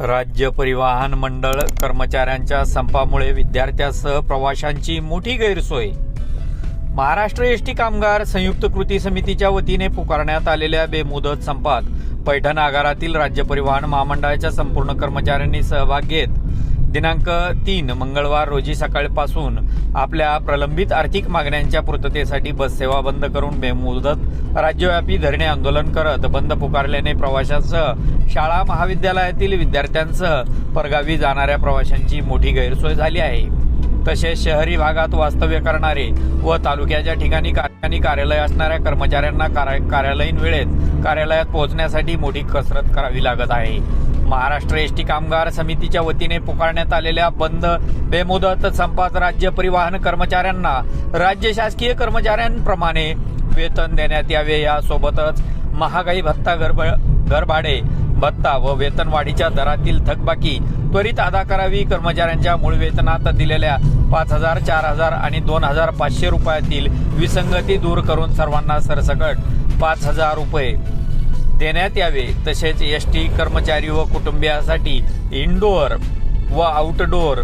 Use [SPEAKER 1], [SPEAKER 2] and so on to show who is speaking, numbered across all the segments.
[SPEAKER 1] राज्य परिवहन मंडळ कर्मचाऱ्यांच्या संपामुळे विद्यार्थ्यासह प्रवाशांची मोठी गैरसोय. महाराष्ट्र एसटी कामगार संयुक्त कृती समितीच्या वतीने पुकारण्यात आलेल्या बेमुदत संपात पैठण आगारातील राज्य परिवहन महामंडळाच्या संपूर्ण कर्मचाऱ्यांनी सहभाग घेत दिनांक तीन मंगळवार रोजी सकाळपासून आपल्या प्रलंबित आर्थिक मागण्यांच्या पूर्ततेसाठी बस सेवा बंद करून बेमुदत राज्यव्यापी धरणे आंदोलन करत बंद पुकारल्याने प्रवाशांसह शाळा महाविद्यालयातील विद्यार्थ्यांसह परगावी जाणाऱ्या प्रवाशांची मोठी गैरसोय झाली आहे. तसेच शहरी भागात वास्तव्य करणारे व तालुक्याच्या ठिकाणी कारखानी कार्यालय असणाऱ्या कर्मचाऱ्यांना कार्यालयीन वेळेत कार्यालयात पोहोचण्यासाठी मोठी कसरत करावी लागत आहे. महाराष्ट्र एसटी कामगार समितीच्या वतीने पुकारण्यात आलेल्या बंद बेमुदत संपात राज्य परिवहन कर्मचाऱ्यांना राज्य शासकीय कर्मचाऱ्यांप्रमाणे वेतन देण्यात यावे. यासोबतच महागाई भत्ता घरब घरभाडे भत्ता व वेतनवाढीच्या दरातील थकबाकी त्वरित अदा करावी. कर्मचाऱ्यांच्या मूळ वेतनात दिलेल्या पाच हजार चार हजार आणि दोन हजार पाचशे रुपयातील विसंगती दूर करून सर्वांना सरसकट पाच हजार रुपये देण्यात यावे. तसेच एस टी कर्मचारी व कुटुंबियासाठी इनडोअर व आउटडोअर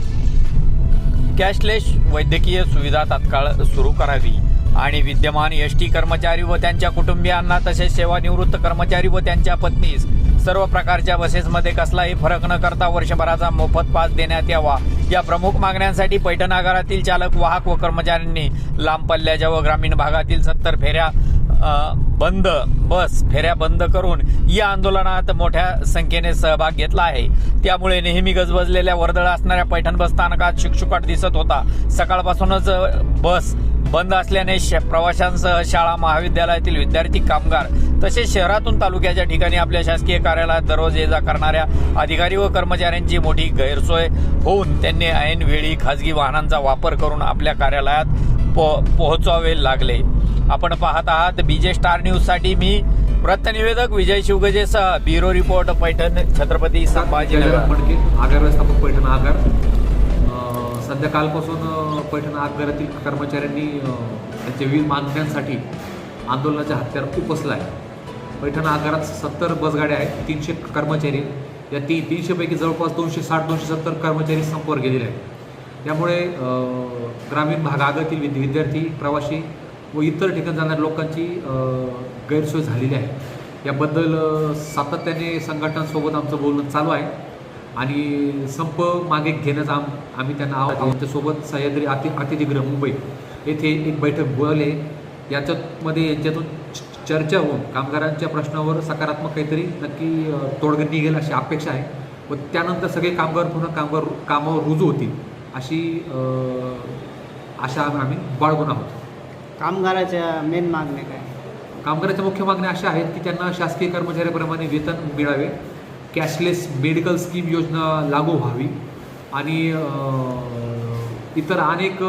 [SPEAKER 1] कॅशलेस वैद्यकीय सुविधा तात्काळ सुरू करावी. आणि विद्यमान एस टी कर्मचारी व त्यांच्या कुटुंबियांना तसेच सेवानिवृत्त कर्मचारी व त्यांच्या पत्नीस सर्व प्रकारच्या बसेसमध्ये कसलाही फरक न करता वर्षभराचा मोफत पास देण्यात यावा. या प्रमुख मागण्यांसाठी पैठण आगारातील चालक वाहक व कर्मचाऱ्यांनी लांब पल्ल्याच्या व ग्रामीण भागातील सत्तर फेऱ्या बंद बस फेऱ्या बंद करून या आंदोलनात मोठ्या संख्येने सहभाग घेतला आहे. त्यामुळे नेहमी गजबजलेल्या वर्दळ असणाऱ्या पैठण बस स्थानकात शुकशुकाट दिसत होता. सकाळपासूनच बस बंद असल्याने श- प्रवाशांसह शाळा महाविद्यालयातील विद्यार्थी कामगार तसेच शहरातून तालुक्याच्या ठिकाणी आपल्या शासकीय कार्यालयात दररोज ये जा करणाऱ्या अधिकारी व कर्मचाऱ्यांची मोठी गैरसोय होऊन त्यांनी ऐनवेळी खाजगी खासगी वाहनांचा वापर करून आपल्या कार्यालयात पो पोहोचावे लागले. आपण पाहत आहात बीजे स्टार न्यूजसाठी मी वृत्तनिवेदक विजय शिवगजेसह ब्युरो रिपोर्ट पैठण छत्रपती संभाजीनगर.
[SPEAKER 2] फडके आगार व्यवस्थापक पैठण आगार. सध्या कालपासून पैठण आगारातील कर्मचाऱ्यांनी त्यांच्या विविध मागण्यांसाठी आंदोलनाच्या हत्यार उपसला आहे. पैठण आगारात सत्तर बसगाड्या आहेत तीनशे कर्मचारी या ती तीनशेपैकी जवळपास दोनशे साठ दोनशे सत्तर कर्मचारी संपवर गेलेले आहेत. त्यामुळे ग्रामीण भागातील विद्यार्थी प्रवासी व इतर ठिकाणी जाणाऱ्या लोकांची गैरसोय झालेली आहे. याबद्दल सातत्याने संघटनांसोबत आमचं बोलणं चालू आहे. आणि संप मागे घेण्याचा आम आम्ही त्यांना आव आमच्यासोबत सह्याद्री अति अतिथीगृह मुंबई येथे एक बैठक बोलले याच्यामध्ये यांच्यातून चर्चा होऊन कामगारांच्या प्रश्नावर सकारात्मक काहीतरी नक्की अं, तोडगा निघेल अशी अपेक्षा आहे. व त्यानंतर सगळे कामगार पुन्हा कामगार कामावर रुजू होतील अशी आशा आम्ही बाळगून आहोत.
[SPEAKER 3] कामगाराच्या मेन मागण्या काय?
[SPEAKER 2] कामगाराच्या मुख्य मागण्या अशा आहेत की त्यांना शासकीय कर्मचाऱ्याप्रमाणे वेतन मिळावे. कॅशलेस मेडिकल स्कीम योजना लागू व्हावी. आणि इतर अनेक